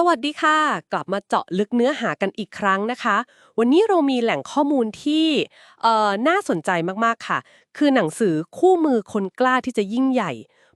สวัสดีค่ะ กลับมาเจาะลึกเนื้อหากันอีกครั้งนะคะ วันนี้เรามีแหล่งข้อมูลที่เอ่อน่าสนใจมากๆค่ะ คือหนังสือคู่มือคนกล้าที่จะยิ่งใหญ่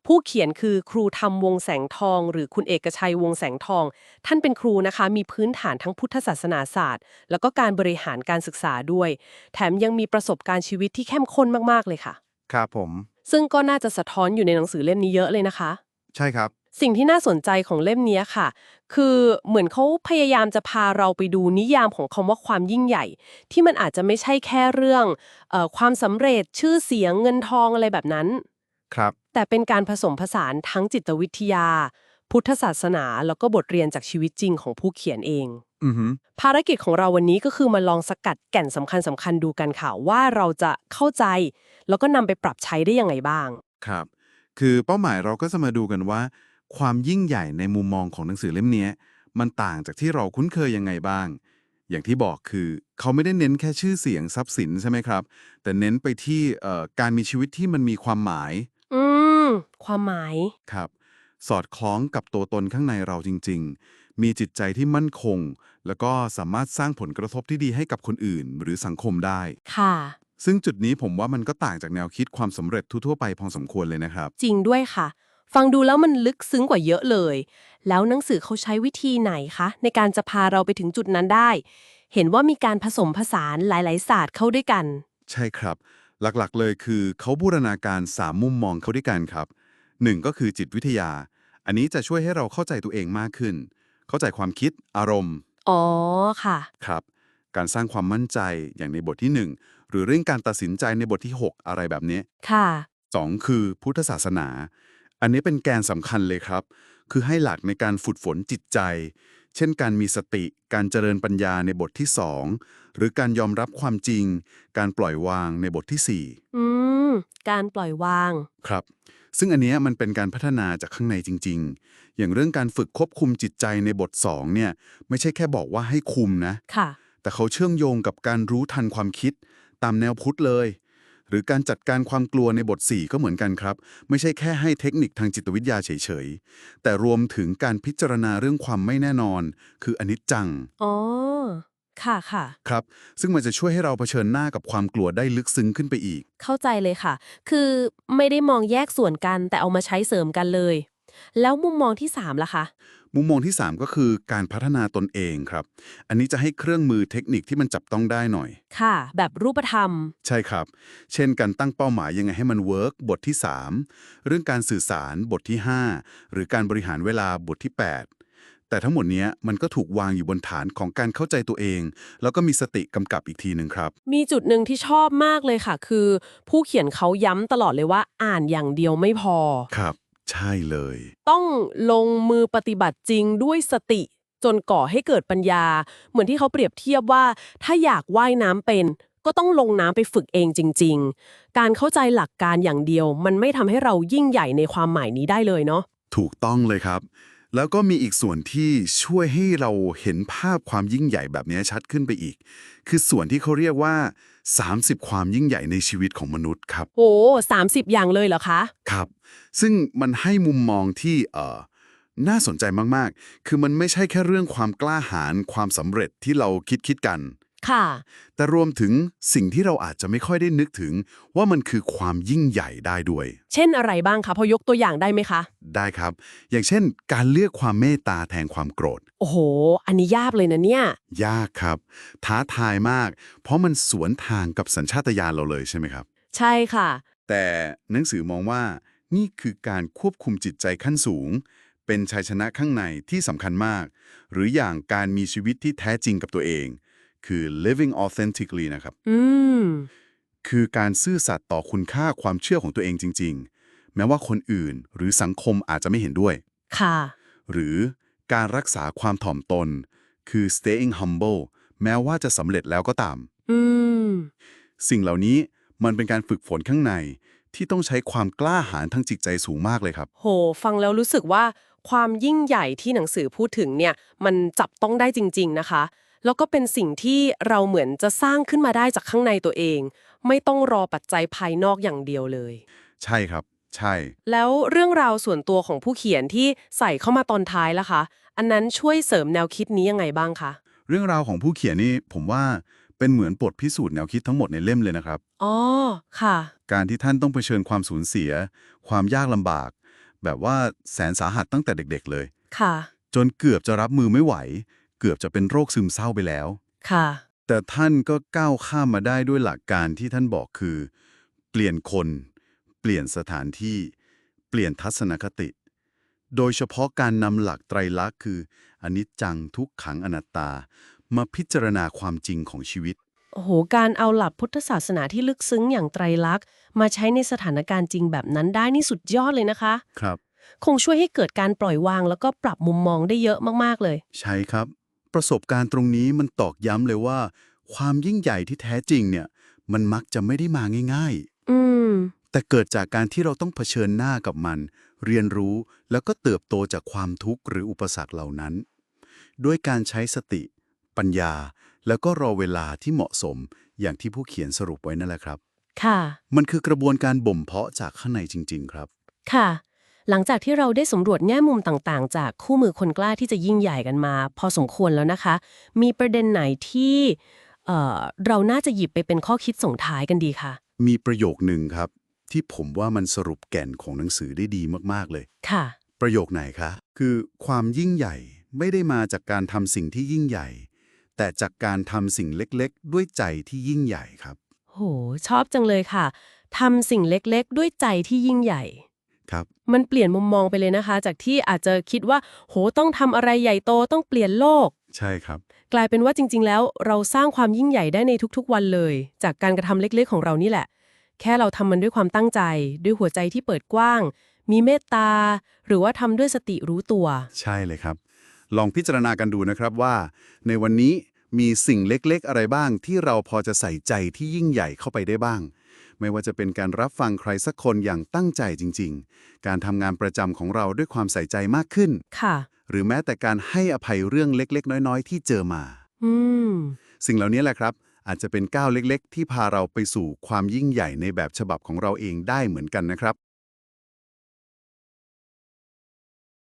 ผู้เขียนคือครูทำวงแสงทอง หรือคุณเอกชัยวงแสงทอง ท่านเป็นครูนะคะ มีพื้นฐานทั้งพุทธศาสนาศาสตร์ แล้วก็การบริหารการศึกษาด้วย แถมยังมีประสบการณ์ชีวิตที่เข้มข้นมากๆเลยค่ะ ครับผม ซึ่งก็น่าจะสะท้อนอยู่ในหนังสือเล่มนี้เยอะเลยนะคะ ใช่ครับ สิ่งที่น่าสนใจของเล่มนี้ค่ะ คือเหมือนเขาพยายามจะพาเราไปดูนิยามของคำว่าความยิ่งใหญ่ ที่มันอาจจะไม่ใช่แค่เรื่องเออความสำเร็จชื่อเสียงเงินทองอะไรแบบนั้น ครับ แต่เป็นการผสมผสานทั้งจิตวิทยา พุทธศาสนา แล้วก็บทเรียนจากชีวิตจริงของผู้เขียนเองอือหือภารกิจของเราวันนี้ก็คือมาลองสกัดแก่นสำคัญสคัญๆดูกันค่ะว่าเราจะเข้าใจ แล้วก็นำไปปรับใช้ได้ยังไงบ้าง ครับ คือเป้าหมายเราก็จะมาดูกันว่า ความยิ่งใหญ่ในมุมมองของหนังสือเล่มเนี้ยมันต่างจากที่เราคุ้นเคยยังไงบ้าง อย่างที่บอกคือเขาไม่ได้เน้นแค่ชื่อเสียงทรัพย์สินใช่ไหมครับ แต่เน้นไปที่เอ่อการมีชีวิตที่มันมีความหมาย อืม ความหมายครับ สอดคล้องกับตัวตนข้างในเราจริง ๆ มีจิตใจที่มั่นคง แล้วก็สามารถสร้างผลกระทบที่ดีให้กับคนอื่น หรือสังคมได้ ค่ะ ซึ่งจุดนี้ผมว่ามันก็ต่างจากแนวคิดความสำเร็จทั่วๆไปพอสมควรเลยนะครับ จริงด้วยค่ะ ฟังดูแล้วมันลึกซึ้งกว่าเยอะเลย แล้วหนังสือเขาใช้วิธีไหนคะ ในการจะพาเราไปถึงจุดนั้นได้ เห็นว่ามีการผสมผสานหลาย ๆ ศาสตร์เข้าด้วยกัน ใช่ครับ หลักๆ เลยคือเขาบูรณาการ3มุมมองเขาด้วยกันครับ1ก็คือจิตวิทยา อันนี้จะช่วยให้เราเข้าใจตัวเองมากขึ้น เข้าใจความคิดอารมณ์ อ๋อค่ะ ครับ การสร้างความมั่นใจอย่างในบทที่ 1 หรือเรื่องการตัดสินใจในบทที่ 6 อะไรแบบนี้ค่ะ 2 คือพุทธศาสนา อันนี้เป็นแกนสำคัญเลยครับ คือให้หลักในการฝึกฝนจิตใจ เช่นการมีสติ การเจริญปัญญาในบทที่2หรือการยอมรับความจริง การปล่อยวางในบทที่อืม การปล่อยวาง4ครับ ซึ่งอันเนี้ยมันเป็นการพัฒนาจากข้างในจริง ๆ อย่างเรื่องการฝึกควบคุมจิตใจในบท2เนี่ย ไม่ใช่แค่บอกว่าให้คุมนะ ค่ะ แต่เขาเชื่อมโยงกับการรู้ทันความคิด ตามแนวพุทธเลย หรือการจัดการความกลัวในบท 4 ก็เหมือนกันครับ ไม่ใช่แค่ให้เทคนิคทางจิตวิทยาเฉยๆ แต่รวมถึงการพิจารณาเรื่องความไม่แน่นอน คืออนิจจัง อ๋อ ค่ะค่ะ ครับ ซึ่งมันจะช่วยให้เราเผชิญหน้ากับความกลัวได้ลึกซึ้งขึ้นไปอีก เข้าใจเลยค่ะ คือไม่ได้มองแยกส่วนกันแต่เอามาใช้เสริมกันเลย แล้วมุมมองที่3ล่ะคะ มุมมองที่ 3 ก็คือการพัฒนาตนเองครับ อันนี้จะให้เครื่องมือเทคนิคที่มันจับต้องได้หน่อย ค่ะ แบบรูปธรรม ใช่ครับ เช่นการตั้งเป้าหมายยังไงให้มันเวิร์กบทที่ 3 เรื่องการสื่อสารบทที่ 5 หรือการบริหารเวลาบทที่ 8 แต่ทั้งหมดเนี้ยมันก็ถูกวางอยู่บนฐานของการเข้าใจตัวเอง แล้วก็มีสติกำกับอีกทีหนึ่งครับ มีจุดหนึ่งที่ชอบมากเลยค่ะ คือ ผู้เขียนเขาย้ำตลอดเลยว่าอ่านอย่างเดียวไม่พอ ครับ ใช่เลย ต้องลงมือปฏิบัติจริงด้วยสติ จนก่อให้เกิดปัญญา เหมือนที่เขาเปรียบเทียบว่า ถ้าอยากว่ายน้ำเป็น ก็ต้องลงน้ำไปฝึกเองจริง ๆ การเข้าใจหลักการอย่างเดียว มันไม่ทำให้เรายิ่งใหญ่ในความหมายนี้ได้เลยเนาะถูกต้องเลยครับ แล้วก็มีอีกส่วนที่ช่วยให้เราเห็นภาพความยิ่งใหญ่แบบนี้ชัดขึ้นไปอีก คือส่วนที่เขาเรียกว่า 30 ความยิ่งใหญ่ในชีวิตของมนุษย์ครับโหสามสิบอย่างเลยเหรอคะ ครับ ซึ่งมันให้มุมมองที่เอ่อน่าสนใจมาก ๆ คือมันไม่ใช่แค่เรื่องความกล้าหาญความสำเร็จที่เราคิดคิดกัน ค่ะ แต่รวมถึงสิ่งที่เราอาจจะไม่ค่อยได้นึกถึง ว่ามันคือความยิ่งใหญ่ได้ด้วย เช่นอะไรบ้างคะพอยกตัวอย่างได้ไหมคะ ได้ครับ อย่างเช่น การเลือกความเมตตาแทนความโกรธ โอ้โห อันนี้ยากเลยนะเนี่ย ยากครับ ท้าทายมาก เพราะมันสวนทางกับสัญชาตญาณเราเลยใช่ไหมครับ ใช่ค่ะ แต่หนังสือมองว่านี่คือการควบคุมจิตใจขั้นสูง เป็นชัยชนะข้างในที่สำคัญมาก หรืออย่างการมีชีวิตที่แท้จริงกับตัวเอง คือ living authentically นะครับ อืม คือการซื่อสัตย์ต่อคุณค่าความเชื่อของตัวเองจริง ๆ แม้ว่าคนอื่นหรือสังคมอาจจะไม่เห็นด้วย ค่ะ หรือการรักษาความถ่อมตน คือ staying humble แม้ว่าจะสำเร็จแล้วก็ตาม อืม สิ่งเหล่านี้มันเป็นการฝึกฝนข้างในที่ต้องใช้ความกล้าหาญทางจิตใจสูงมากเลยครับ โห ฟังแล้วรู้สึกว่าความยิ่งใหญ่ที่หนังสือพูดถึงเนี่ย มันจับต้องได้จริง ๆ นะคะ แล้วก็เป็นสิ่งที่เราเหมือนจะสร้างขึ้นมาได้จากข้างในตัวเอง ไม่ต้องรอปัจจัยภายนอกอย่างเดียวเลย ใช่ครับ ใช่ แล้วเรื่องราวส่วนตัวของผู้เขียนที่ใส่เข้ามาตอนท้ายล่ะคะ อันนั้นช่วยเสริมแนวคิดนี้ยังไงบ้างคะ เรื่องราวของผู้เขียนนี่ผมว่าเป็นเหมือนบทพิสูจน์แนวคิดทั้งหมดในเล่มเลยนะครับ อ๋อ ค่ะ การที่ท่านต้องเผชิญความสูญเสีย ความยากลำบาก แบบว่าแสนสาหัสตั้งแต่เด็ก ๆ เลย ค่ะ จนเกือบจะรับมือไม่ไหว เกือบจะเป็นโรคซึมเศร้าไปแล้ว ค่ะ แต่ท่านก็ก้าวข้ามมาได้ด้วยหลักการที่ท่านบอกคือ เปลี่ยนคน เปลี่ยนสถานที่ เปลี่ยนทัศนคติ โดยเฉพาะการนำหลักไตรลักษณ์คืออนิจจังทุกขังอนัตตา มาพิจารณาความจริงของชีวิตโอ้โห การเอาหลักพุทธศาสนาที่ลึกซึ้งอย่างไตรลักษณ์ มาใช้ในสถานการณ์จริงแบบนั้นได้นี่สุดยอดเลยนะคะ ครับ คงช่วยให้เกิดการปล่อยวางแล้วก็ปรับมุมมองได้เยอะมาก ๆ เลย ใช่ครับ ประสบการณ์ตรงนี้มันตอกย้ำเลยว่า ความยิ่งใหญ่ที่แท้จริงเนี่ย มันมักจะไม่ได้มาง่ายอืมๆแต่เกิดจากการที่เราต้องเผชิญหน้ากับมัน เรียนรู้แล้วก็เติบโตจากความทุกข์หรืออุปสรรคเหล่านั้น ด้วยการใช้สติ ปัญญา แล้วก็รอเวลาที่เหมาะสม อย่างที่ผู้เขียนสรุปไว้นั่นแหละครับ ค่ะ มันคือกระบวนการบ่มเพาะจากข้างในจริง ๆ ครับ ค่ะ หลังจากที่เราได้สำรวจแง่มุมต่างๆ จากคู่มือคนกล้าที่จะยิ่งใหญ่กันมา พอสมควรแล้วนะคะ มีประเด็นไหนที่เอ่อเราน่าจะหยิบไปเป็นข้อคิดส่งท้ายกันดีคะมีประโยคหนึ่งครับ ที่ผมว่ามันสรุปแก่นของหนังสือได้ดีมากๆเลยค่ะ ประโยคไหนคะ คือความยิ่งใหญ่ไม่ได้มาจากการทำสิ่งที่ยิ่งใหญ่ แต่จากการทำสิ่งเล็กๆ ด้วยใจที่ยิ่งใหญ่ครับ โห ชอบจังเลยค่ะทำสิ่งเล็กๆ ด้วยใจที่ยิ่งใหญ่ ครับ มันเปลี่ยนมุมมองไปเลยนะคะ จากที่อาจจะคิดว่า โหต้องทำอะไรใหญ่โตต้องเปลี่ยนโลก ใช่ครับ กลายเป็นว่าจริง ๆ แล้วเราสร้างความยิ่งใหญ่ได้ในทุกๆ วันเลย จากการกระทำเล็กๆ ของเรานี่แหละ แค่เราทำมันด้วยความตั้งใจ ด้วยหัวใจที่เปิดกว้าง มีเมตตา หรือว่าทำด้วยสติรู้ตัว ใช่เลยครับ ลองพิจารณากันดูนะครับว่า ในวันนี้มีสิ่งเล็กๆ อะไรบ้างที่เราพอจะใส่ใจที่ยิ่งใหญ่เข้าไปได้บ้าง ไม่ว่าจะเป็นการรับฟังใครสักคนอย่างตั้งใจจริง ๆ การทำงานประจำของเราด้วยความใส่ใจมากขึ้น ค่ะ หรือแม้แต่การให้อภัยเรื่องเล็กๆ น้อยๆ ที่เจอมา อืม สิ่งเหล่านี้แหละครับ อาจจะเป็นก้าวเล็กๆ ที่พาเราไปสู่ความยิ่งใหญ่ในแบบฉบับของเราเองได้เหมือนกันนะครับ